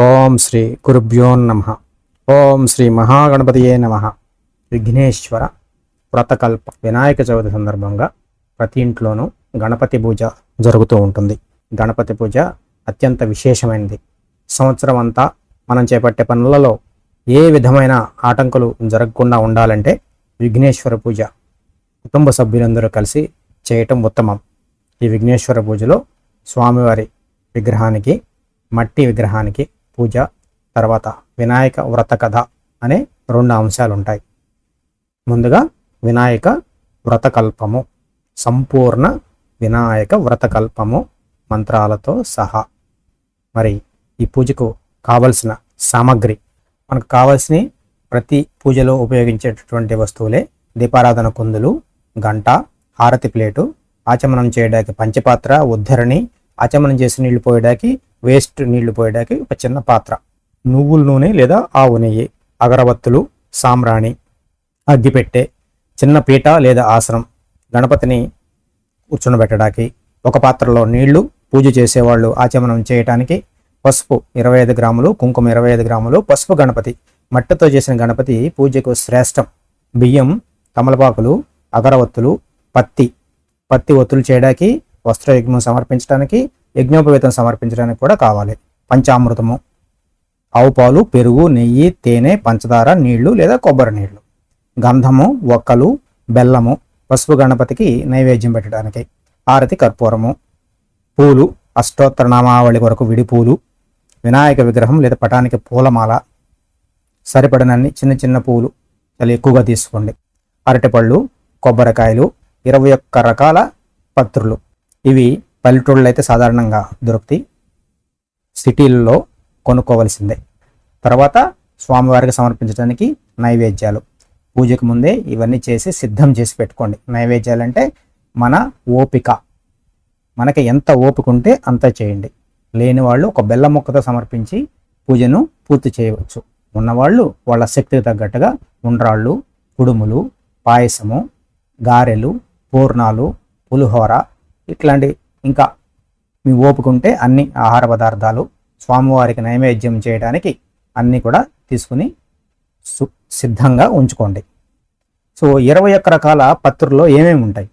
ఓం శ్రీ గురుభ్యో ఓం శ్రీ మహాగణపతియే నమ. విఘ్నేశ్వర వ్రతకల్ప వినాయక చవితి సందర్భంగా ప్రతి ఇంట్లోనూ గణపతి పూజ జరుగుతూ ఉంటుంది. గణపతి పూజ అత్యంత విశేషమైనది. సంవత్సరం అంతా మనం చేపట్టే పనులలో ఏ విధమైన ఆటంకులు జరగకుండా ఉండాలంటే విఘ్నేశ్వర పూజ. కుటుంబ సభ్యులందరూ కలిసి చేయటం ఉత్తమం. ఈ విఘ్నేశ్వర పూజలో స్వామివారి విగ్రహానికి మట్టి విగ్రహానికి పూజ తర్వాత వినాయక వ్రత కథ అనే రెండు అంశాలు ఉంటాయి ముందుగా వినాయక వ్రతకల్పము సంపూర్ణ వినాయక వ్రతకల్పము మంత్రాలతో సహా. మరి ఈ పూజకు కావలసిన సామగ్రి మనకు కావలసిన ప్రతి పూజలో ఉపయోగించేటటువంటి వస్తువులే. దీపారాధన కుందులు గంట హారతి ప్లేటు ఆచమనం చేయడానికి పంచపాత్ర ఉద్ధరణి ఆచమనం చేసి నీళ్ళు పోయడానికి వేస్ట్ నీళ్ళు పోయడానికి ఒక చిన్న పాత్ర. నువ్వుల నూనె లేదా ఆవు నెయ్యి అగరబత్తులు సాంబ్రాణి అగ్గిపెట్టె చిన్న పీట లేదా ఆసనం గణపతిని కూర్చుండబెట్టడానికి ఒక పాత్రలో నీళ్ళు పూజ చేసేవాళ్ళు ఆచమనం చేయటానికి పసుపు ఇరవై ఐదు గ్రాములు కుంకుమ ఇరవై ఐదు గ్రాములు పసుపు గణపతి మట్టితో చేసిన గణపతి పూజకు శ్రేష్టం. బియ్యం తమలపాకులు అగరవత్తులు పత్తి పత్తి ఒత్తులు చేయడానికి వస్త్రయజ్ఞం సమర్పించడానికి యజ్ఞోపవేతం సమర్పించడానికి కూడా కావాలి. పంచామృతము ఆవు పాలు పెరుగు నెయ్యి తేనె పంచదార నీళ్ళు లేదా కొబ్బరి నీళ్ళు. గంధము ఒక్కలు బెల్లము పసుపు గణపతికి నైవేద్యం పెట్టడానికి. ఆరతి కర్పూరము పూలు అష్టోత్తర నామావళి కొరకు విడి పూలు వినాయక విగ్రహం లేదా పటానికి పూలమాల సరిపడినన్ని చిన్న చిన్న పూలు చాలా ఎక్కువగా తీసుకోండి. అరటిపళ్ళు కొబ్బరికాయలు ఇరవై ఒక్క రకాల పత్రులు. ఇవి పల్లెటూళ్ళు అయితే సాధారణంగా దొరుకుతాయి. సిటీల్లో కొనుక్కోవలసిందే. తర్వాత స్వామివారికి సమర్పించడానికి నైవేద్యాలు. పూజకు ముందే ఇవన్నీ చేసి సిద్ధం చేసి పెట్టుకోండి. నైవేద్యాలు అంటే మన ఓపిక. మనకి ఎంత ఓపిక ఉంటే అంత చేయండి. లేని వాళ్ళు ఒక బెల్ల ముక్కతో సమర్పించి పూజను పూర్తి చేయవచ్చు. ఉన్నవాళ్ళు వాళ్ళ శక్తికి తగ్గట్టుగా ఉండ్రాళ్ళు కుడుములు పాయసము గారెలు పూర్ణాలు పులిహోర ఇట్లాంటి ఇంకా మీ ఓపుకుంటే అన్ని ఆహార పదార్థాలు స్వామివారికి నైవేద్యం చేయడానికి అన్నీ కూడా తీసుకుని సు- సిద్ధంగా ఉంచుకోండి. సో ఇరవై ఒక్క రకాల పత్రుల్లో ఏమేమి ఉంటాయి?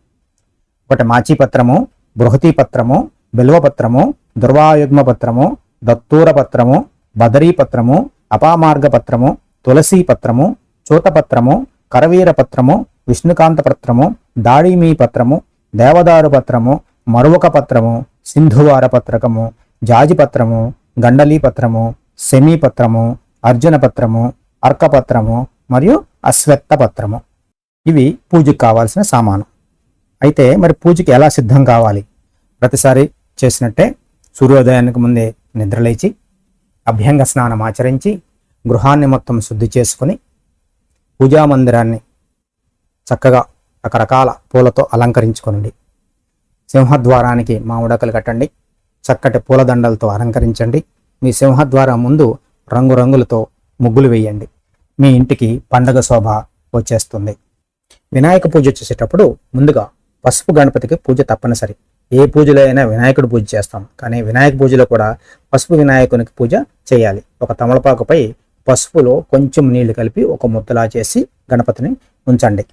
ఒకటి మాచిపత్రము బృహతి పత్రము బిల్వపత్రము దుర్వాయుగ్మ పత్రము దత్తూర పత్రము బదరీ పత్రము అపామార్గ పత్రము తులసీ పత్రము చూతపత్రము కరవీర పత్రము విష్ణుకాంత పత్రము దాడిమీ పత్రము దేవదారు పత్రము మరువక పత్రము సింధువార పత్రకము జాజి పత్రము గండలీ పత్రము సెమీ పత్రము అర్జున పత్రము అర్కపత్రము మరియు అశ్వత్థపత్రము ఇవి పూజకు కావాల్సిన సామాను. అయితే మరి పూజకి ఎలా సిద్ధం కావాలి? ప్రతిసారి చేసినట్టే సూర్యోదయానికి ముందే నిద్రలేచి అభ్యంగ స్నానం ఆచరించి గృహాన్ని మొత్తం శుద్ధి చేసుకుని పూజా మందిరాన్ని చక్కగా రకరకాల పూలతో అలంకరించుకోనండి. సింహద్వారానికి మామిడకలు కట్టండి. చక్కటి పూలదండలతో అలంకరించండి. మీ సింహద్వారం ముందు రంగురంగులతో ముగ్గులు వేయండి. మీ ఇంటికి పండగ శోభ వచ్చేస్తుంది. వినాయక పూజ చేసేటప్పుడు ముందుగా పసుపు గణపతికి పూజ తప్పనిసరి. ఏ పూజలో అయినా వినాయకుడు పూజ చేస్తాం. కానీ వినాయక పూజలో కూడా పసుపు వినాయకునికి పూజ చేయాలి. ఒక తమలపాకుపై పసుపులో కొంచెం నీళ్ళు కలిపి ఒక ముద్దలా చేసి గణపతిని ఉంచండి.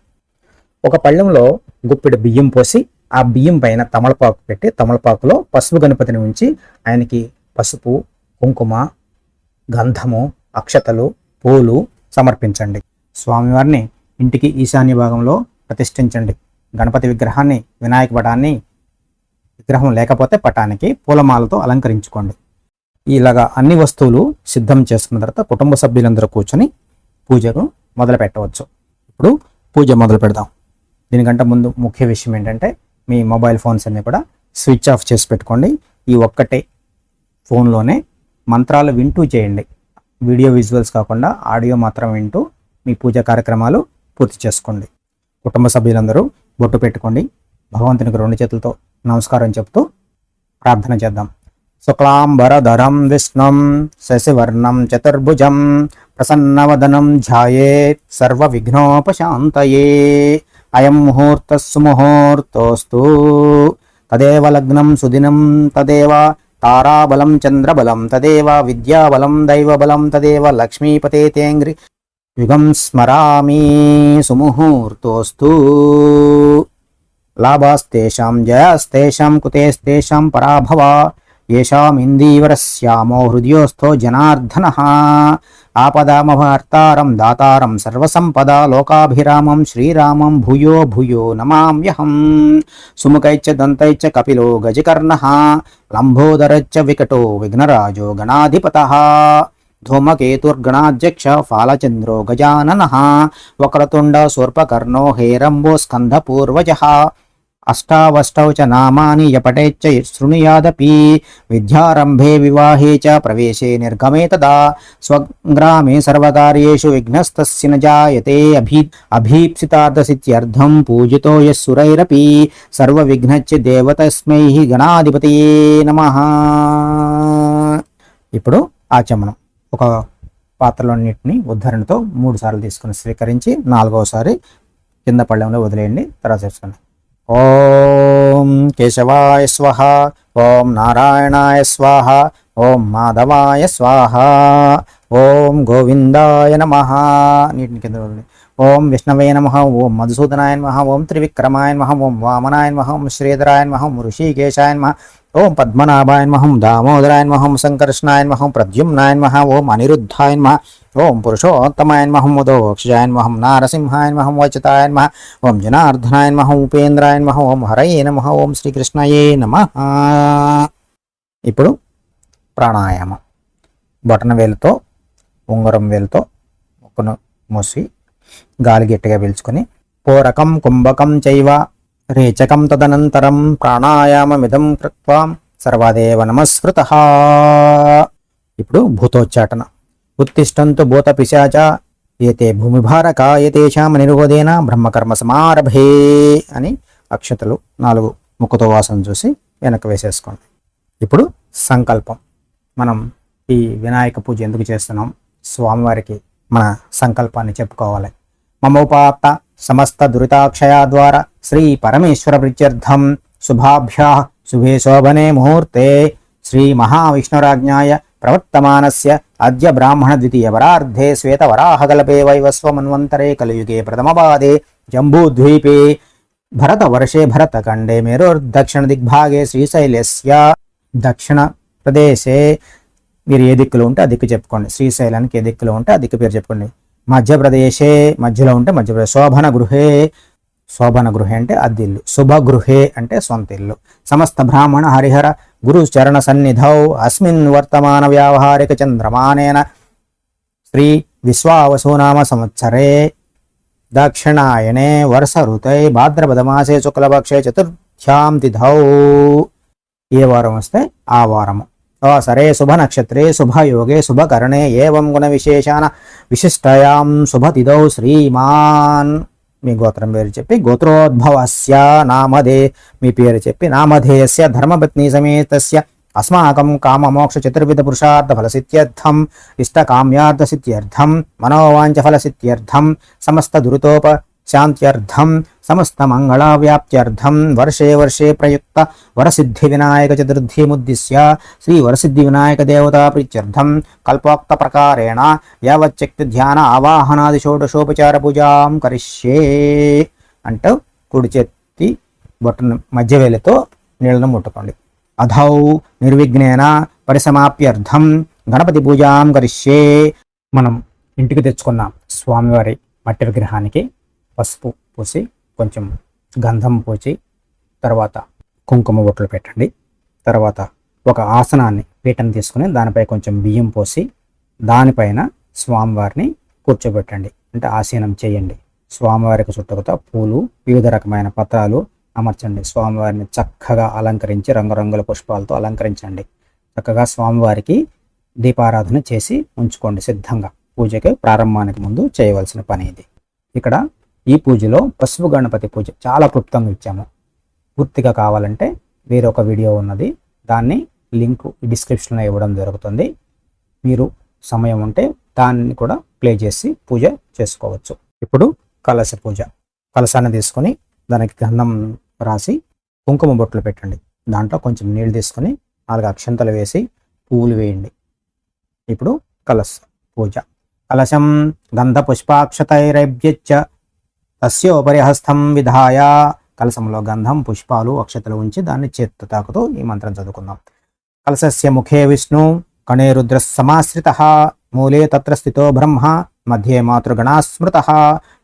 ఒక పళ్ళెంలో గుప్పెడు బియ్యం పోసి ఆ బియ్యం పైన తమలపాకు పెట్టి తమలపాకులో పసుపు గణపతిని ఉంచి ఆయనకి పసుపు కుంకుమ గంధము అక్షతలు పూలు సమర్పించండి. స్వామివారిని ఇంటికి ఈశాన్య భాగంలో ప్రతిష్ఠించండి. గణపతి విగ్రహాన్ని వినాయక పటాన్ని విగ్రహం లేకపోతే పటానికి పూలమాలతో అలంకరించుకోండి. ఇలాగా అన్ని వస్తువులు సిద్ధం చేసుకున్న తర్వాత కుటుంబ సభ్యులందరూ కూర్చొని పూజను మొదలు పెట్టవచ్చు ఇప్పుడు పూజ మొదలు పెడదాం దీనికంటే ముందు ముఖ్య విషయం ఏంటంటే మీ మొబైల్ ఫోన్స్ అన్ని కూడా స్విచ్ ఆఫ్ చేసి పెట్టుకోండి. ఈ ఒక్కటే ఫోన్లోనే మంత్రాలు వింటూ చేయండి. వీడియో విజువల్స్ కాకుండా ఆడియో మాత్రం వింటూ మీ పూజ కార్యక్రమాలు పూర్తి చేసుకోండి. కుటుంబ సభ్యులందరూ బొట్టు పెట్టుకోండి. భగవంతునికి రెండు చేతులతో నమస్కారం చెప్తూ ప్రార్థన చేద్దాం. శుక్లాంబరధరం విష్ణుం శశివర్ణం చతుర్భుజం ప్రసన్నవదనం ధ్యాయేత్ సర్వ విఘ్నోపశాంతయే అయం ముహూర్త సుముహూర్తోస్తు తదేవ లగ్నం సుదినం తదేవ తారాబలం చంద్రబలం తదేవ విద్యాబలం దైవబలం తదేవ లక్ష్మీపతే తేంగ్రి యుగం స్మరామి సుముహూర్తోస్తు. లాభాస్తేషాం జయాస్తేషాం కుతేస్తేషాం పరాభవా येषामिन्दीवरस्यामो हृदयोस्थो जनार्दनः आपदामभर्तारं दातारं सर्वसम्पदा लोकाभिरामं श्रीरामं भूयो भूयो नमाम्यहं सुमुखैश्च दन्तैश्च कपिलो गजकर्णः लम्बोदरश्च विकटो विघ्नराजो गणाधिपतः धूमकेतुर्गणाध्यक्ष फालचन्द्रो गजाननः वक्रतुण्ड शूर्पकर्णो हेरम्बो स्कन्धपूर्वजः अष्टावष्टौ అష్టావష్టౌ చ నామాని యపటేచ్చ శృణుయాదపి. విద్యారంభే వివాహే చ ప్రవేశే నిర్గమే తదా. స్వగ్రామే సర్వకార్యేషు విఘ్నస్తస్య జాయతే అభీ అభీప్సితార్థసిత్యర్థం పూజితో యస్సురైరపి సర్వవిఘ్నచ్చ దేవతస్మై గణాధిపతయే నమ. ఇప్పుడు ఆచమనం. ఒక పాత్రలన్నింటినీ ఉద్ధరణతో మూడు సార్లు తీసుకుని స్వీకరించి నాలుగవసారి కింద పళ్ళెంలో వదిలేయండి తర్వాత చేసుకోండి ఓం కేశవాయ స్వహ ఓం నారాయణాయ స్వాహ ఓం మాధవాయ స్వాహ ఓం గోవిందాయ నమ. నీటిని కింద వదిలి ఓం విష్ణవే నమ ఓం మధుసూదనాయ నమ ఓం త్రివిక్రమాయ నమ ఓం వామనాయ నమ ఓం శ్రీధరాయ నమ ఓం ఋషికేశాయ నమ ఓం పద్మనాభాయ మహం ఓం దామోదరాయ నమ ఓం సంకర్షణాయ నమ ఓం ప్రద్యుమ్నాయ మహ ఓం అనిరుద్ధాయ నమ ఓం పురుషోత్తమాయ నమ ఓం ఉదోక్షజాయ నమ ఓం నారసింహాయ మహం ఉపేంద్రాయన్ మహ ఓం జనార్దనాయ నమ ఓం ఉపేంద్రాయ ఓం హరయే నమ ఓం శ్రీకృష్ణయే నమ ఇప్పుడు ప్రాణాయామం బొటన వేలుతో ఉంగరం వేలుతో ముక్కును మూసి గాలి గట్టిగా పీల్చుకొని పూరకం కుంభకం చైవ రేచకం తదనంతరం ప్రాణాయామమిదం కృత్వా సర్వదేవ నమస్కృత ఇప్పుడు భూతోచ్చాటన. ఉత్తిష్టంతు భూత పిశాచ ఏతే భూమిభారక ఏతేషామ నిరుగోదేన బ్రహ్మకర్మ సమారభే అని అక్షతలు నాలుగు ముక్కుతో వాసన చూసి వెనక్కి వేసేసుకోండి. ఇప్పుడు సంకల్పం. మనం ఈ వినాయక పూజ ఎందుకు చేస్తున్నాం? స్వామివారికి మన సంకల్పాన్ని చెప్పుకోవాలి. మమోపాత సమస్త దురితాక్షయా ద్వారా శ్రీ పరమేశ్వర ప్రీత్యర్థం. శుభాభ్యా. శుభే శోభనే ముహూర్తే. శ్రీ మహావిష్ణురాజ్ఞాయ ప్రవర్తమానస్య అద్య బ్రాహ్మణ ద్వితీయ వరార్ధే శ్వేతవరాహకల్పే వైవస్వమన్వంతరే కలియుగే ప్రథమపాదే జంబూద్వీపే. భరతవర్షే భరతఖండే మేరోర్దక్షిణ దిగ్భాగే శ్రీశైలస్య దక్షిణ ప్రదేశే. మీరు ఏ దిక్కులో ఉంటే ఆ దిక్కు చెప్పుకోండి. శ్రీశైలానికి ఏ దిక్కులో ఉంటే ఆ దిక్కు పేరు చెప్పుకోండి. మధ్యప్రదేశే మధ్యలో ఉంటే మధ్యప్రదేశ్. శోభన గృహే శోభన గృహే అంటే అద్దిల్లు. శుభగృహే అంటే సొంత ఇల్లు సమస్త బ్రాహ్మణ హరిహర గురు చరణ సన్నిధౌ. అస్మిన్ వర్తమాన వ్యావహారిక చంద్రమానేన శ్రీ విశ్వావసునామ సంవత్సరే. దక్షిణాయనే వర్ష ఋతై భాద్రపదమాసే శుక్లపక్షే చతుర్థ్యాం తిథౌ ఏ వారం వస్తే ఆ వారము. సరే శుభ నక్షత్రే శుభయోగే శుభకరణే ఏవం గుణ విశేషాన విశిష్టయాం శుభతిథౌ శ్రీమాన్. మీ గోత్రం పేరు చెప్పి గోత్రోద్భవస్య నామధే. మీ పేరు చెప్పి నామధేయస్య ధర్మపత్ని సమేతస్య. అస్మాకం కామమోక్ష చతుర్విధ పురుషార్థ ఫలసిత్యర్థం ఇష్టకామ్యార్థ సిద్ధ్యర్థం మనోవాంఛ ఫలసిత్యర్థం సమస్త దురితోప శాంత్యర్థం సమస్త మంగళవ్యాప్త్యర్థం వర్షే వర్షే ప్రయుక్త వరసిద్ధి వినాయక చతుర్థీముద్దిశ్య శ్రీ వరసిద్ధి వినాయక దేవతా ప్రీత్యర్థం. కల్పోక్త ప్రకారేణ యావచ్చక్తి ధ్యాన ఆవాహనాది షోడశోపచార పూజాం కరిష్యే అంటూ కుడి చేతి బొట్టను నీళ్ళను ముట్టుకోండి. అధౌ నిర్విఘ్నేన పరిసమాప్యర్థం గణపతి పూజాం కరిష్యే. మనం ఇంటికి తెచ్చుకున్న స్వామివారి మట్టి విగ్రహానికి పసుపు పూసి కొంచెం గంధం పూసి తర్వాత కుంకుమ బొట్లు పెట్టండి. తర్వాత ఒక ఆసనాన్ని పీఠం తీసుకుని దానిపై కొంచెం బియ్యం పోసి దానిపైన స్వామివారిని కూర్చోబెట్టండి. అంటే ఆసీనం చేయండి. స్వామివారికి చుట్టూతో పూలు వివిధ రకమైన పత్రాలు అమర్చండి. స్వామివారిని చక్కగా అలంకరించి రంగురంగుల పుష్పాలతో అలంకరించండి. చక్కగా స్వామివారికి దీపారాధన చేసి ఉంచుకోండి సిద్ధంగా. పూజకి ప్రారంభానికి ముందు చేయవలసిన పని ఇది. ఇక్కడ ఈ పూజలో పసుపు గణపతి పూజ చాలా క్లుప్తంగా ఇచ్చాము. పూర్తిగా కావాలంటే వేరొక వీడియో ఉన్నది. దాన్ని లింక్ డిస్క్రిప్షన్లో ఇవ్వడం జరుగుతుంది. మీరు సమయం ఉంటే దాన్ని కూడా ప్లే చేసి పూజ చేసుకోవచ్చు. ఇప్పుడు కలశ పూజ. కలశాన్ని తీసుకొని దానికి గంధం రాసి కుంకుమ బొట్లు పెట్టండి. దాంట్లో కొంచెం నీళ్ళు తీసుకొని నాలుగు అక్షంతలు వేసి పువ్వులు వేయండి. ఇప్పుడు కలశ పూజ. కలశం గంధ పుష్పాక్షతైరభ్యచ్చ తస్యోపరి హస్తం విధాయ. కలసంలో గంధం పుష్పాలు అక్షతలు ఉంచి దాన్ని చేత్తు తాకుతూ ఈ మంత్రం చదువుకుందాం. కలసస్య ముఖే విష్ణు కణే రుద్ర సమాశ్రిత మూలే తత్ర స్థితో బ్రహ్మ మధ్యే మాతృగణా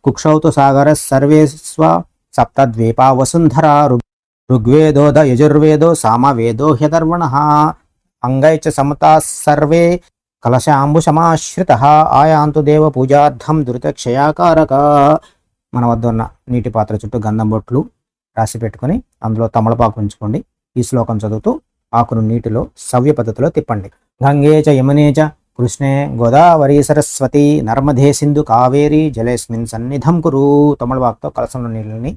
కుక్షౌతు సాగర సర్వేస్వ సప్తద్వీపా వసుంధర ఋగ్వేదోద యజుర్వేదో సామవేదో హ్యదర్వణ అంగై చ సమతా సర్వే కలశాంబుసమాశ్రిత ఆయాంతు దేవ పూజార్థం దురితక్షయాకారక మన వద్ద ఉన్న నీటి పాత్ర చుట్టూ గంధం బొట్లు రాసి పెట్టుకొని అందులో తమలపాకు ఉంచుకోండి. ఈ శ్లోకం చదువుతూ ఆకును నీటిలో సవ్య పద్ధతిలో తిప్పండి. గంగే చ యమునే చ కృష్ణే గోదావరి సరస్వతి నర్మదే సింధు కావేరి జలేస్మిన్ సన్నిధం కురు తమలపాకుతో కలసంలో నీళ్ళని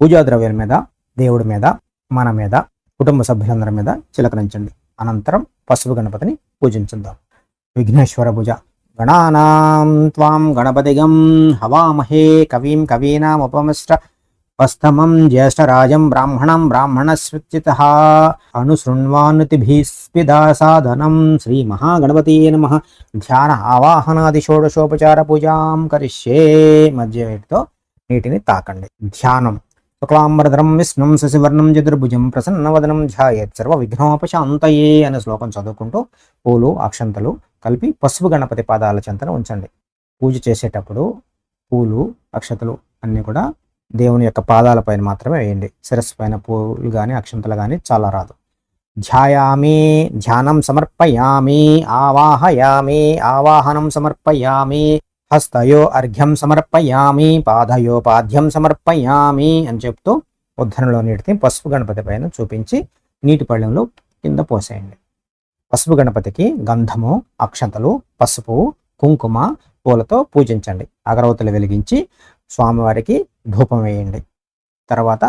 పూజా ద్రవ్యాల మీద దేవుడి మీద మన మీద కుటుంబ సభ్యులందరి మీద చిలకరించండి అనంతరం పసుపు గణపతిని పూజించుదాం. విఘ్నేశ్వర పూజ. గణానాం త్వాం గణపతిగం హవామహే కవీం కవీనాముపమిశ్ర వస్తమం జ్యేష్ఠరాజం బ్రాహ్మణం బ్రాహ్మణస్వచిత అనుశృణ్వానుతిభిస్పిదా సాధనం శ్రీ మహాగణపతి నమ ధ్యాన ఆవాహనాది షోడశోపచార పూజాం కరిష్యే మధ్య వేటితో నీటిని తాకండి ధ్యానం శుక్లాంబరధరం విష్ణుం శశివర్ణం చతుర్భుజం ప్రసన్నవదనం ధ్యాయేత్. సర్వ విఘ్నోపశాంతయే అనే శ్లోకం చదువుకుంటూ పూలు అక్షంతలు కలిపి పసుపు గణపతి పాదాల చెంతన ఉంచండి. పూజ చేసేటప్పుడు పూలు అక్షతలు అన్నీ కూడా దేవుని యొక్క పాదాల పైన మాత్రమే వేయండి. శిరస్సు పైన పూలు కానీ అక్షంతలు కానీ చాలా రాదు. ధ్యాయామి ధ్యానం సమర్పయామి ఆవాహయామి ఆవాహనం సమర్పయామి హస్తయో అర్ఘ్యం సమర్పయామి పాదయోపాధ్యం సమర్పయామి అని చెప్తూ ఉద్ధరణలో నీటిని పసుపు గణపతి పైన చూపించి నీటి పళ్ళెంలో కింద పోసేయండి. పసుపు గణపతికి గంధము అక్షంతలు పసుపు కుంకుమ పూలతో పూజించండి. అగరవతులు వెలిగించి స్వామివారికి ధూపం వేయండి. తర్వాత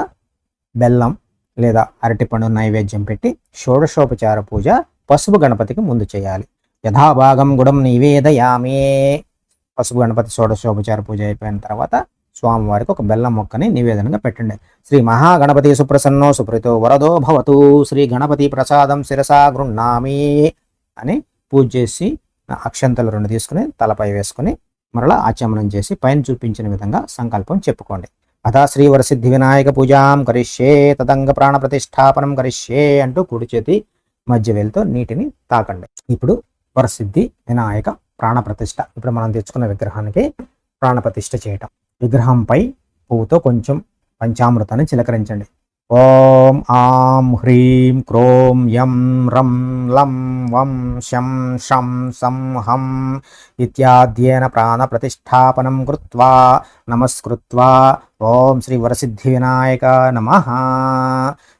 బెల్లం లేదా అరటిపండు నైవేద్యం పెట్టి షోడశోపచార పూజ పసుపు గణపతికి ముందు చేయాలి. యథాభాగం గుడం నివేదయామే. పసుపు గణపతి షోడశోపచార పూజ అయిపోయిన తర్వాత స్వామివారికి ఒక బెల్లం మొక్కని నివేదనగా పెట్టండి. శ్రీ మహాగణపతి సుప్రసన్నో సుప్రతో వరదో భవతు శ్రీ గణపతి ప్రసాదం శిరసా గృహ్ణామి అని పూజ చేసి అక్షంతలు రెండు తీసుకుని తలపై వేసుకుని మరలా ఆచమనం చేసి పైన చూపించిన విధంగా సంకల్పం చెప్పుకోండి. అథా శ్రీ వరసిద్ధి వినాయక పూజాం కరిష్యే తదంగ ప్రాణ ప్రతిష్టాపనం కరిష్యే అంటూ కుడి చేతి మధ్య వేలుతో నీటిని తాకండి. ఇప్పుడు వరసిద్ధి వినాయక ప్రాణప్రతిష్ఠ. ఇప్పుడు మనం తెచ్చుకున్న విగ్రహానికి ప్రాణప్రతిష్ఠ చేయటం. విగ్రహంపై పువ్వుతో కొంచెం పంచామృతాన్ని చిలకరించండి. ఓం ఆం హ్రీం క్రోం యం రం లం వం శం షం సం హం ఇత్యాద్యేన ప్రాణ ప్రతిష్టాపనం కృత్వా నమస్కృత్వా. ఓం శ్రీ వరసిద్ధివినాయక నమ.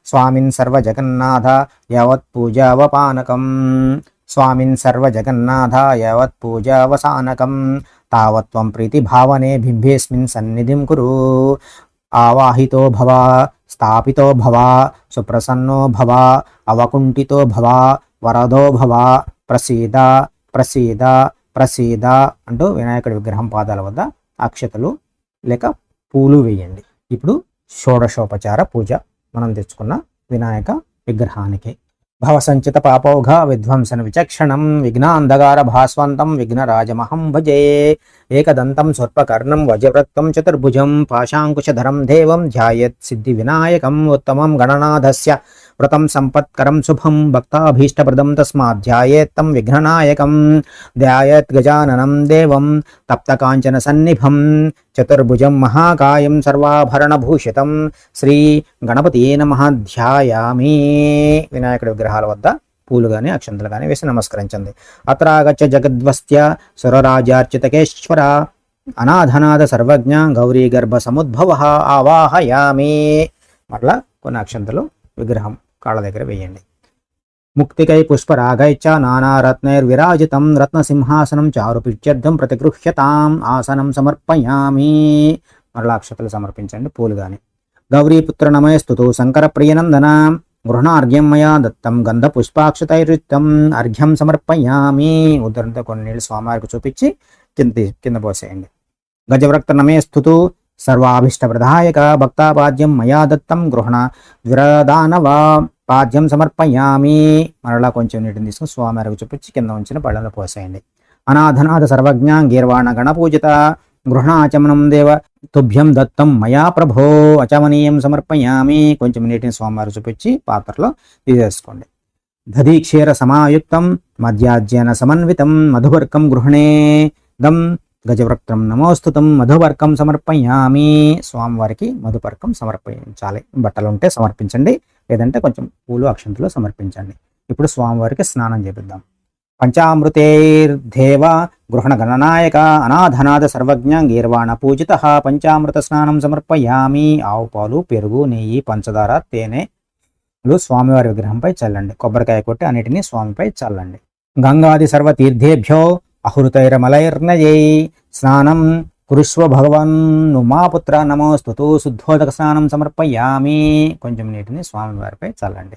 స్వామిన్ సర్వజగన్నాథ యావత్ పూజావపానకం స్వామిన్ సర్వజగన్నాథ వత్పూజావసానకం. తావత్వం ప్రీతిభావనే బింబేస్మిన్ సన్నిధిం కురు. ఆవాహితో భవ స్థాపితో భవ సుప్రసన్నో భవ అవకుంఠితో భవ వరదో భవ ప్రసీద ప్రసీద ప్రసీద అంటూ వినాయకుడి విగ్రహం పాదాల వద్ద అక్షతలు లేక పూలు వేయండి. ఇప్పుడు షోడశోపచార పూజ. మనం తెచ్చుకున్న వినాయక విగ్రహానికి. భవసంచిత పాపౌఘ విధ్వంసన విచక్షణం విఘ్నాంధకార భాస్వంతం విఘ్నరాజమహం భజే ఏకదంతం స్వర్పకర్ణం వజవృత్తం చతుర్భుజం పాశాంకుశధరం దేవం ధ్యాయత్ సిద్ధి వినాయకం ఉత్తమం గణనాథస్య వ్రతం సంపత్కరం శుభం భక్తాభీష్టప్రదం తస్మాధ్యాయేత్తం విఘ్ననాయకం. ధ్యాయత్ గజాననం దేవం తప్తకాంచన సన్నిభం చతుర్భుజం మహాకాయం సర్వాభరణభూషితం. శ్రీ గణపతి నమ. ధ్యాయామి. వినాయకుడి విగ్రహాల వద్ద పూలు కానీ అక్షంతలు కానీ వేసి నమస్కరించండి. అత్రాగచ్చ జగద్వస్త్య సురరాజార్చితకేశ్వర. అనాథనాథ సర్వజ్ఞ గౌరీ గర్భ సముద్భవ. ఆవాహయామి. మరలా కొన్ని అక్షంతలు విగ్రహం. కాళ్ళ దగ్గర వేయండి. ముక్తికై పుష్పరాగై చ నానారత్నైర్విరాజితం రత్నసింహాసనం చారుపిత్యర్థం ప్రతిగృహ్యతాం ఆసనం సమర్పయామి. మరలా అక్షతలు సమర్పించండి పూలు గాని. గౌరీపుత్ర నమయ స్థుతు శంకర ప్రియనందన గృహణార్ఘ్యం మయా దత్తం గంధ పుష్పాక్షతైరుత్తం అర్ఘ్యం సమర్పయామి. ఉద్ధరణతో కొన్ని నీళ్ళు స్వామివారికి చూపించి కింద కింద పోసేయండి. గజవ్రక్త నమే స్థుతు సర్వాభీష్టప్రదాయక భక్తాపాద్యం మయా దత్తం గృహణ ద్విరదానవ పాద్యం సమర్పయామి. మరలా కొంచెం నీటిని తీసుకుని స్వామివారికి చూపించి కింద ఉంచిన పళ్ళలో పోసేయండి. అనాథనాథ సర్వజ్ఞాం గీర్వాణ గణపూజిత గృహణాచమనం దేవ తుభ్యం దత్తం మయా ప్రభో అచమనీయం సమర్పయామి. కొంచెం నీటిని స్వామివారు చూపించి పాత్రలో తీసేసుకోండి. దధీక్షీర సమాయుక్తం మధ్యాజ్యన సమన్వితం మధువర్కం గృహణే దం గజవృక్తం నమోస్తుతం మధువర్కం సమర్పయామి. స్వామివారికి మధుపర్కం సమర్పించాలి. బట్టలు ఉంటే సమర్పించండి లేదంటే కొంచెం పూలు అక్షంతలు సమర్పించండి. ఇప్పుడు స్వామివారికి స్నానం చేపిద్దాం. పంచామృతేర్దేవ గృహణ గణనాయక అనాథనాథ సర్వజ్ఞ గీర్వాణ పూజిత పంచామృత స్నానం సమర్పయామి. ఆవు పాలు పెరుగు నెయ్యి పంచదార తేనెలు స్వామివారి విగ్రహంపై చల్లండి. కొబ్బరికాయ కొట్టి అన్నిటినీ స్వామిపై చల్లండి. గంగాది సర్వతీర్థేభ్యో అహృతైరమలైర్నయై స్నానం కురుష్వ భగవన్ ఉమాపుత్ర నమోస్తుతు శుద్ధోదక స్నానం సమర్పయామి. కొంచెం నీటిని స్వామివారిపై చల్లండి.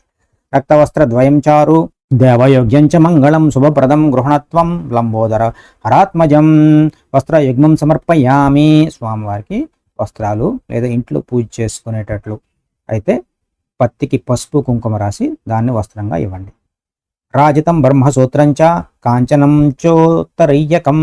రక్తవస్త్ర ద్వయం చారు దేవయోగ్యం చ మంగళం శుభప్రదం గృహణత్వం లంబోదర హరాత్మజం వస్త్రయుగ్మం సమర్పయామి. స్వామివారికి వస్త్రాలు లేదా ఇంట్లో పూజ చేసుకునేటట్లు. అయితే పత్తికి పసుపు కుంకుమ రాసి దాన్ని వస్త్రంగా ఇవ్వండి. రాజితం బ్రహ్మసూత్రం చ కాంచనం చోత్తరయ్యకం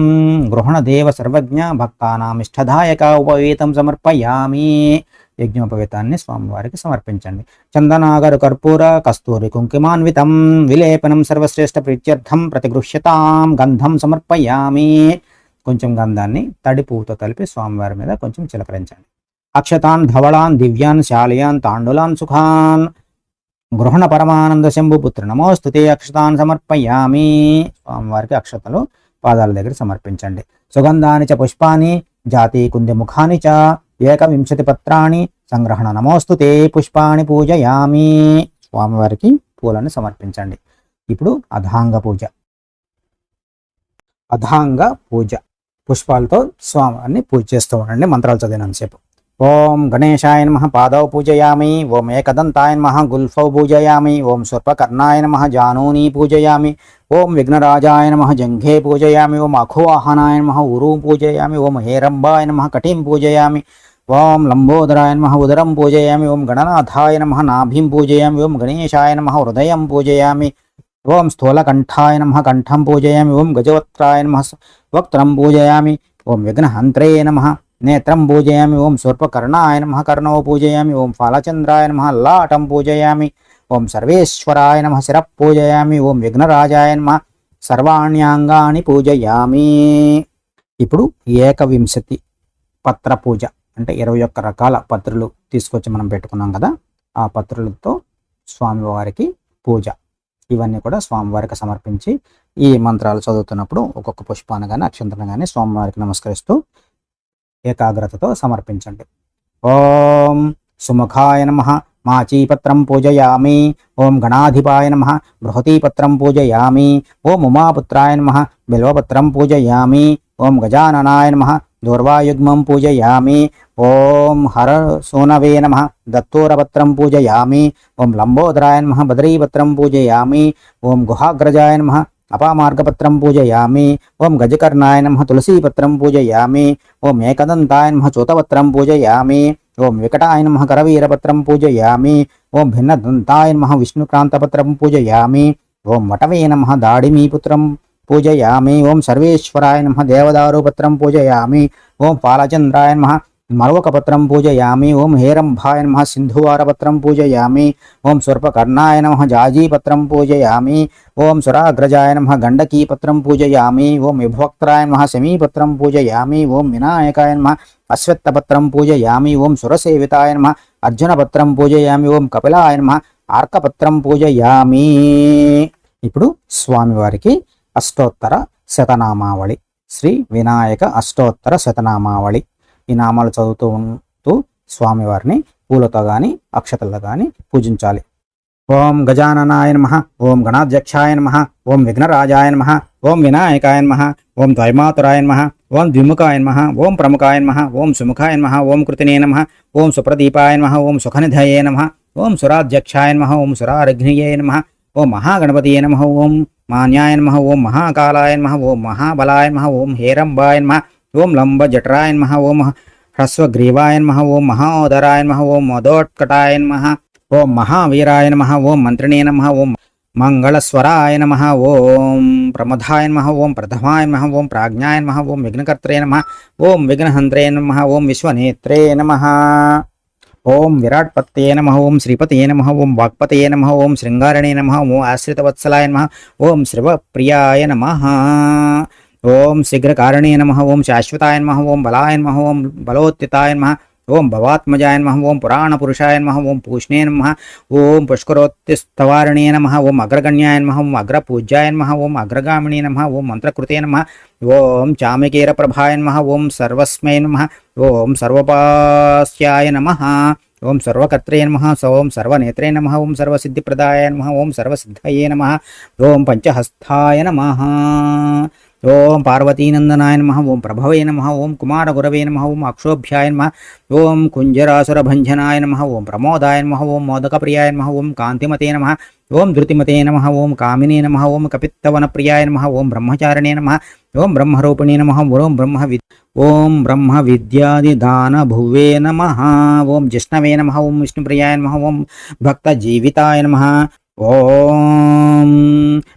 గృహణదేవ సర్వజ్ఞ భక్తానామిష్టదాయక ఉపవేతం సమర్పయామి. యజ్ఞోపవేతాన్ని స్వామివారికి సమర్పించండి. చందనాగరు కర్పూర కస్తూరి కుంకుమాన్వితం విలేపనం సర్వశ్రేష్ఠ ప్రీత్యర్థం ప్రతిగృహ్యతాం గంధం సమర్పయామి. కొంచెం గంధాన్ని తడి పువ్వుతో కలిపి స్వామివారి మీద కొంచెం చిలకరించండి. అక్షతాన్ ధవళాన్ దివ్యాన్ శాలయాన్ తాండులాన్ సుఖాన్ గృహణ పరమానంద శంభుపుత్ర నమోస్తుతే అక్షతాన్ సమర్పయామి. స్వామివారికి అక్షతలు పాదాల దగ్గర సమర్పించండి. సుగంధాని చ పుష్పాని జాతి కుంది ముఖాని చ ఏకవింశతి పత్రాన్ని సంగ్రహణ నమోస్తుతే పుష్పాణి పూజయామి. స్వామివారికి పూలను సమర్పించండి. ఇప్పుడు అధాంగ పూజ. అధాంగ పూజ. పుష్పాలతో స్వామివారిని పూజ చేస్తూ ఉండండి మంత్రాలు చదివినంతసేపు. ఓం గణేశాయ నమ పాదౌ పూజయామి ఓం ఏకదంతాయ నమ గుల్ఫౌ పూజయామి ఓం స్వర్పకర్ణాయ నమ జానూని పూజయామి ఓం విఘ్నరాజాయ నమ జంఘే పూజయామి ఓం అఖువాహనాయ నమ ఉరు పూజయామి ఓం హేరంబాయ నమ కటిం పూజయామి ఓం లంబోదరాయ నమ ఉదరం పూజయామి ఓం గణనాథాయ నమ నాభిం పూజయామి ఓం గణేశాయ నమ హృదయం పూజయామి ఓం స్థూలకంఠాయ నమ కంఠం పూజయామి ఓం గజవక్త్రాయ నమ వక్త్రం పూజయామి ఓం విఘ్నహంత్రే నమ నేత్రం పూజయామి ఓం స్వర్పకర్ణాయ నమ కర్ణో పూజయామి ఓం ఫాలచంద్రాయ నమ లాటం పూజయామి ఓం సర్వేశ్వరాయ నమ శిర పూజయామి ఓం విఘ్నరాజాయ నమ సర్వాణ్యాంగాన్ని పూజయామి. ఇప్పుడు ఏకవింశతి పత్ర పూజ అంటే ఇరవై ఒక్క రకాల పత్రులు తీసుకొచ్చి మనం పెట్టుకున్నాం కదా ఆ పత్రులతో స్వామివారికి పూజ. ఇవన్నీ కూడా స్వామివారికి సమర్పించి ఈ మంత్రాలు చదువుతున్నప్పుడు ఒక్కొక్క పుష్పాన్ని కానీ అక్షంతరం కానీ స్వామివారికి నమస్కరిస్తూ ఏకాగ్రతతో సమర్పించండి. ఓం సుముఖాయ నమ. మాచీపత్రం పూజయామి. ఓం గణాధిపాయ నమ. బృహతీపత్రం పూజయామి. ఓం ఉమాపుత్రాయ నమ. బిల్వపత్రం పూజయామి. ఓం గజాననాయ నమ. దూర్వాయుగ్మం పూజయామి. ఓం హర సూనవే నమ. దత్తూరపత్రం పూజయామి. ఓం లంబోదరాయ నమ. బద్రీపత్రం పూజయామి. ఓం గుహాగ్రజాయ నమ. అపామార్గపత్రం పూజయామి. ఓం గజకర్ణాయ నమ తులసీపత్రం పూజయామి. ఓం ఏకదంతాయ నమ చూతపత్రం పూజయామి. ఓం వికటాయ నమ కరవీరపత్రం పూజయామి. ఓం భిన్నదంతాయ నమ విష్ణుక్రాంతపత్రం పూజయామి. ఓం వటవే నమ దాడిమీపుత్రం పూజయామి. ఓం సర్వేశ్వరాయ నమ దేవదారుపత్రం పూజయామి. ఓం పాలచంద్రాయ నమ మరవకపత్రం పూజయామి ఓం హేరంభాయ నమ సింధువారపత్రం పూజయామి ఓం స్వర్పకర్ణాయ నమ జాజీపత్రం పూజయామి ఓం సురాగ్రజాయ నమ గండకీపత్రం పూజయామి ఓం విభోక్త్రాయ నమ శమీపత్రం పూజయామి ఓం వినాయకాయ నమ అశ్వత్థపత్రం పూజయామి ఓం సురసేవితాయ నమ అర్జునపత్రం పూజయామి ఓం కపిలాయ నమ ఆర్కపత్రం పూజయామి. ఇప్పుడు స్వామివారికి అష్టోత్తర శతనామావళి. శ్రీ వినాయక అష్టోత్తర శతనామావళి. ఈ నామాలు చదువుతూ ఉంటూ స్వామివారిని పూలతో కానీ అక్షతలతో కానీ పూజించాలి ఓం గజాననాయ నమ ఓం గణాధ్యక్షాయ నమ ఓం విఘ్నరాజాయ నమ ఓం వినాయకాయ నమ ఓం ద్వైమాతురాయ నమ ఓం ద్విముఖాయ నమ ఓం ప్రముఖాయ నమ ఓం సుముఖాయ నమ ఓం కృతినే నమ ఓం సుప్రదీపాయ నమ ఓం సుఖనిధయే నమ ఓం సురాధ్యక్షాయ నమ ఓం సురారఘ్నియే నమ ఓం మహాగణపతియే నమ ఓం మాన్యాయ నమ ఓం మహాకాలాయ నమ ఓం మహాబలాయ నమ ఓం హేరంబాయ నమ ఓం లంబ జఠరాయన్ నమ ఓం హ్రస్వగ్రీవాయ నమ ఓం మహోదరాయ నమ ఓం మదోత్కటాయ నమ ఓం మహావీరాయ నమ ఓం మంత్రిణే నమ ఓం మంగళస్వరాయ నమ ఓం ప్రమదాయ నమ ఓం ప్రథమాయ నమ ఓం ప్రాజ్ఞాయ నమ ఓం విఘ్నకర్త్రే నమ ఓం విఘ్నహంత్రే నమ ఓం విశ్వనేత్రే నమ ఓం విరాట్పత్తే నమ ఓం శ్రీపతే నమ ఓం వాక్పతే నమ ఓం శృంగారణే నమ ఓం ఆశ్రితవత్సలాయ నమ ఓం శివప్రియాయ నమ ఓం శీఘ్రకారణే నమ ఓం శాశ్వతాయ నమ ఓం బలాయ నమ ఓం బలోత్తితాయ నమ ఓం భవాత్మజాయ నమ ఓం పురాణపురుషాయ నమ ఓం పూష్ణే నమ ఓం పుష్కరోత్తిస్తవారణే నమ ఓం అగ్రగణ్యాయ నమ ఓం అగ్రపూజ్యాయ నమ ఓం అగ్రగామిణీ నమ ఓం మంత్రకృతే నమ ఓం చామికీరప్రభాయ నమ ఓం సర్వస్మై నమ ఓం సర్వపాస్యాయ నమ ఓం సర్వకర్త్రే నమ ఓం సర్వనేత్రే నమ ఓం సర్వసిద్ధిప్రదాయ నమ ఓం సర్వసిద్ధయే నమ ఓం పంచహస్తాయ నమ ఓం పార్వతీనందనాయ నమ ఓం ప్రభవే నమ ఓం కుమారగురవే నమ ఓం అక్షోభ్యాయ నమ ఓం కుంజరాసురభంజనాయ నమ ఓం ప్రమోదాయ నమ ఓం మోదకప్రియాయ నమ ఓం కాంతిమతే నమ ఓం ధృతిమతే నమ ఓం కామినే నమ ఓం కపిత్తవన ప్రియాయ నమ ఓం బ్రహ్మచారిణే నమ ఓం బ్రహ్మరూపిణే నమ ఓం బ్రహ్మ వి ఓం బ్రహ్మ విద్యాదిదాన భువే నమ ఓం జిష్ణవే నమ ఓం విష్ణుప్రియాయ నమ ఓం భక్త జీవితాయ నమ ఓం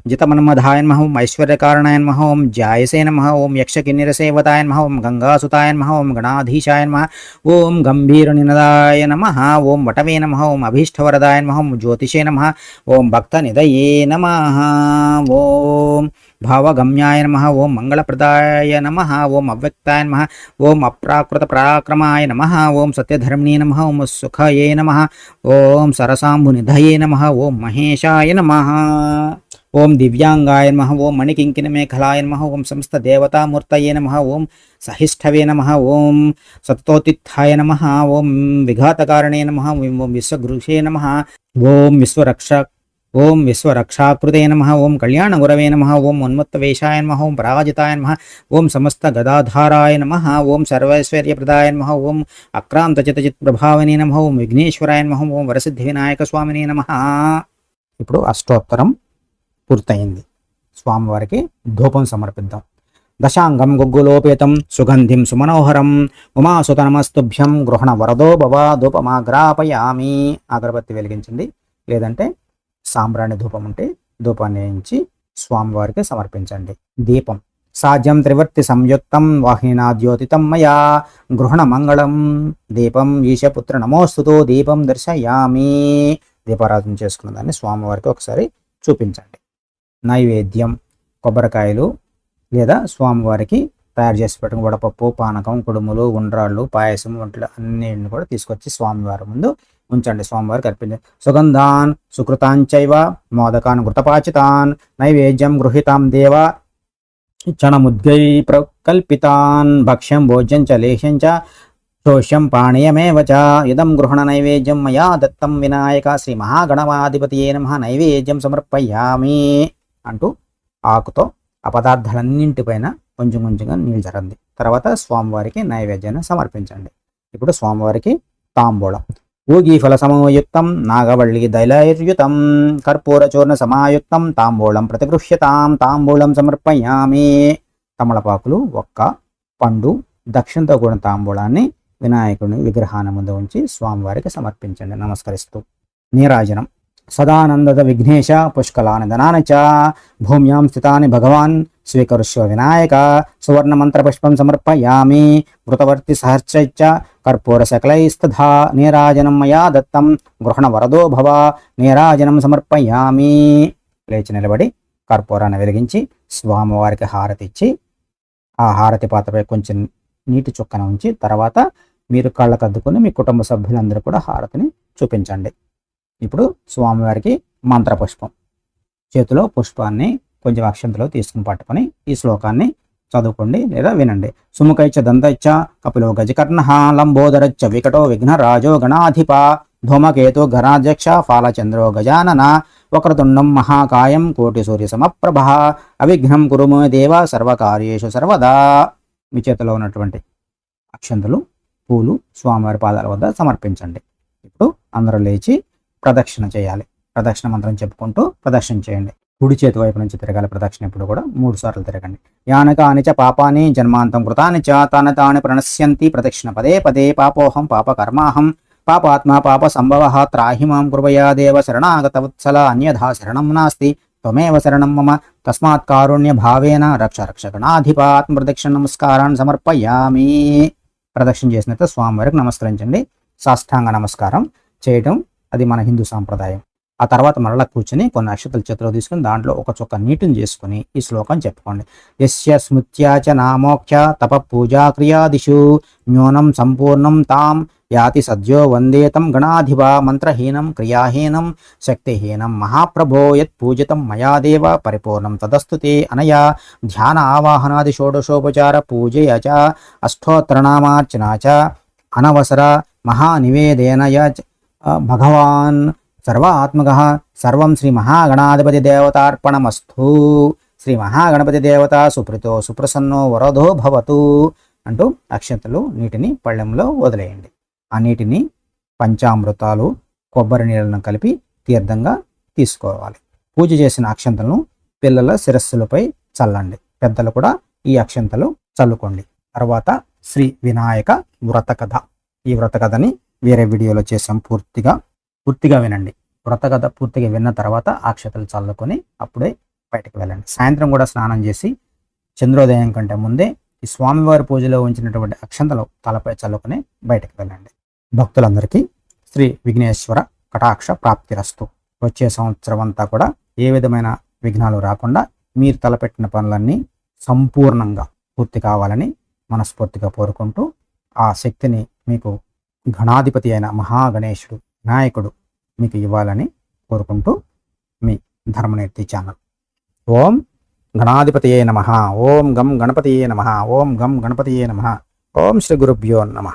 జితమన్మధాయ నమ ఓం ఐశ్వర్యకారణాయ నమ ఓం జాయసే నమ ఓం యక్షకిన్నరసేవతాయ నమ ఓం గంగాసుతాయ నమ ఓం గణాధీశాయ నమ ఓం గంభీరనినదాయ నమ ఓం వటవే నమ ఓం అభీష్టవరదాయ నమ ఓం జ్యోతిషే నమ ఓం భక్తనిదయే నమ ఓం భావగమ్యాయ నమ ఓం మంగళప్రదాయ నమ ఓం అవ్యక్తాయ నమ ఓం అప్రాకృత పరాక్రమాయ నమ ఓం సత్యధర్మిణీ నమ ఓం సుఖయే నమ ఓం సరసాంబునిధయే నమ ఓం మహేశాయ నమ ఓం దివ్యాంగాయ నమ ఓం మణికింకిన మేఖలాయ నమ ఓం సమస్త దేవతామూర్తయే నమ ఓం సహిష్ఠవే నమ ఓం సతతోతిత్థాయ నమ ఓం విఘాతకారణే నమ ఓం విశ్వగృహే నమ ఓం విశ్వరక్ష ఓం విశ్వరక్షాకృతే నమ ఓం కళ్యాణ గురవే నమ ఓం ఉన్మత్తవేషాయ నమ ఓం పరాజితాయ నమ ఓం సమస్త గదాధారాయ నమ ఓం సర్వైశ్వర్యప్రదాయ నమ ఓం అక్రాంతచితచిత్ ప్రభావనే నమ ఓం విఘ్నేశ్వరాయ నమ ఓం వరసిద్ధి వినాయక స్వామినే నమ. ఇప్పుడు అష్టోత్తరం పూర్తయింది. స్వామివారికి ధూపం సమర్పిద్దాం. దశాంగం గుగ్గులోపేతం సుగంధిం సుమనోహరం ఉమాసుతనమస్తుభ్యం గృహణ వరదో భవ ధూపమాగ్రాపయామి. అగరబత్తి వెలిగించండి. లేదంటే సాంబ్రాణి ధూపం ఉంటే ధూపాన్ని వేయించి స్వామివారికి సమర్పించండి. దీపం. సాధ్యం త్రివర్తి సంయుక్తం వాహినాద్యోతితం మయా గృహణ మంగళం. దీపం ఈశపుత్ర నమోస్తుతో దీపం దర్శయామి. దీపారాధన చేసుకున్న దాన్ని స్వామివారికి ఒకసారి చూపించండి. నైవేద్యం కొబ్బరికాయలు లేదా స్వామివారికి తయారు చేసి పెట్టుకుని వడపప్పు పానకం కుడుములు ఉండ్రాళ్ళు పాయసం వంటలు అన్నింటిని కూడా తీసుకొచ్చి స్వామివారి ముందు ఉంచండి. స్వామివారికి అర్పించండి సుగంధాన్ సుకృతాంచైవ మోదకాన్ కృతపాచితాన్ నైవేద్యం గృహితాం దేవ చణముద్గై ప్రకల్పితాన్ భక్ష్యం భోజ్యం చ లేహ్యం చ శోష్యం పాణీయమేవ చ ఇదం గృహణ నైవేద్యం మయా దత్తం వినాయక శ్రీ మహాగణమాధిపతియే నమ. నైవేద్యం సమర్పయామి అంటూ ఆకుతో ఆ పదార్థాలన్నింటిపైన కొంచెం కొంచెంగా నీళ్ళు జరండి తర్వాత స్వామివారికి నైవేద్యాన్ని సమర్పించండి. ఇప్పుడు స్వామివారికి తాంబూలం. ఊగి ఫల సమయుక్తం నాగవళ్ళి దైలైర్యుతం కర్పూర చూర్ణ సమాయుక్తం తాంబూలం ప్రతిగృహ్యతాం తాంబూలం సమర్పయామి. తమలపాకులు ఒక్క పండు దక్షిణతో కూడిన తాంబూలాన్ని వినాయకుడిని విగ్రహాన్ని ముందు ఉంచి స్వామివారికి సమర్పించండి. నమస్కరిస్తూ. నీరాజనం. సదానందద విఘ్నేశ పుష్కలానందనాన చ భూమ్యాం స్థితాని భగవాన్ స్వీకరుష్య వినాయక సువర్ణ మంత్ర పుష్పం సమర్పయామి వృతవర్తి సహర్చ కర్పూర సకలైస్తథా నీరాజనం మయా దత్తం గృహణ వరదో భవ నీరాజనం సమర్పయామి. లేచి నిలబడి కర్పూరాన్ని వెలిగించి స్వామివారికి హారతి ఇచ్చి ఆ హారతి పాత్రపై కొంచెం నీటి చుక్కన ఉంచి తర్వాత మీరు కళ్ళకు అద్దుకుని మీ కుటుంబ సభ్యులందరూ కూడా హారతిని చూపించండి. ఇప్పుడు స్వామివారికి మంత్రపుష్పం. చేతిలో పుష్పాన్ని కొంచెం అక్షంతలో తీసుకుని పట్టుకొని ఈ శ్లోకాన్ని చదువుకోండి లేదా వినండి. సుముఖైచ దంతైచ కపిలో గజకర్ణ లంబోదరచ్చ వికటో విఘ్నరాజో గణాధిప ధూమకేతు ఘనాధ్యక్ష ఫాలచంద్రో గజానన వక్రతుండం మహాకాయం కోటి సూర్య సమప్రభ అవిఘ్నం కురుము దేవ సర్వకార్యేషు సర్వదా. మీ చేతిలో ఉన్నటువంటి అక్షంతులు పూలు స్వామివారి పాదాల వద్ద సమర్పించండి. ఇప్పుడు అందరూ లేచి ప్రదక్షిణ చేయాలి. ప్రదక్షిణ మంత్రం చెప్పుకుంటూ ప్రదక్షిణ చేయండి. కుడి చేతి వైపు నుంచి తిరగాలి ప్రదక్షిణ ఇప్పుడు కూడా మూడు సార్లు తిరగండి. యానక అనిచ పాపాని జన్మాంతం కృతాని చ తన తాను ప్రణశ్యంతి ప్రదక్షిణ. పదే పదే పాపోహం పాప కర్మాహం పాపాత్మ పాప సంభవ త్రాహిమాం కృపయా దేవ శరణాగతవత్సల అన్యథా శరణం నాస్తి త్వమేవ శరణం మమ తస్మాత్ కారుణ్య భావేన రక్ష రక్షగణాధిపాత్మ ప్రదక్షిణ నమస్కారాన్ని సమర్పయామి. ప్రదక్షిణ చేసినట్టు స్వామివారికి నమస్కరించండి. సాష్టాంగ నమస్కారం చేయటం అది మన హిందూ సాంప్రదాయం. ఆ తర్వాత మరలా కూర్చొని కొన్ని అక్షతలు చేతిలో తీసుకుని దాంట్లో ఒక చొక్క నీటిని చేసుకుని ఈ శ్లోకం చెప్పుకోండి. యస్య స్మృత్యాచ నామోక్ష తప పూజా క్రియాదిషు న్యూనం సంపూర్ణం తాం యాతి సద్యో వందేతం గణాధిప మంత్రహీనం క్రియాహీనం శక్తిహీనం మహాప్రభో యత్ పూజితం మయా దేవ పరిపూర్ణం తదస్తుతే అనయా ధ్యాన ఆవాహనాది షోడశోపచార పూజయ చ అష్టోత్తరనామార్చనా చ అనవసర మహానివేదేన భగవాన్ సర్వాత్మక సర్వం శ్రీ మహాగణాధిపతి దేవతార్పణమస్తు. శ్రీ మహాగణపతి దేవత సుప్రితో సుప్రసన్నో వరదో భవతు అంటూ అక్షంతలు నీటిని పళ్ళెంలో వదిలేయండి. ఆ నీటిని పంచామృతాలు కొబ్బరి నీళ్ళను కలిపి తీర్థంగా తీసుకోవాలి. పూజ చేసిన అక్షంతలను పిల్లల శిరస్సులపై చల్లండి. పెద్దలు కూడా ఈ అక్షంతలు చల్లుకోండి. తర్వాత శ్రీ వినాయక వ్రత కథ ఈ వ్రత కథని వేరే వీడియోలో చేసాం పూర్తిగా. పూర్తిగా వినండి. వ్రత కథ పూర్తిగా విన్న తర్వాత అక్షతలు చల్లుకొని అప్పుడే బయటకు వెళ్ళండి. సాయంత్రం కూడా స్నానం చేసి చంద్రోదయం కంటే ముందే ఈ స్వామివారి పూజలో ఉంచినటువంటి అక్షంతలు తలపై చల్లుకొని బయటకు వెళ్ళండి. భక్తులందరికీ శ్రీ విఘ్నేశ్వర కటాక్ష ప్రాప్తిరస్తు. వచ్చే సంవత్సరం అంతా కూడా ఏ విధమైన విఘ్నాలు రాకుండా మీరు తలపెట్టిన పనులన్నీ సంపూర్ణంగా పూర్తి కావాలని మనస్ఫూర్తిగా కోరుకుంటూ ఆ శక్తిని మీకు గణాధిపతి అయిన మహాగణేశుడు నాయకుడు మీకు ఇవ్వాలని కోరుకుంటూ మీ ధర్మనేర్తి ఛానల్. ఓం గణాధిపతియే నమ. ఓం గం గణపతియే నమ. ఓం గం గణపతియే నమ. ఓం శ్రీ గురుభ్యో నమ.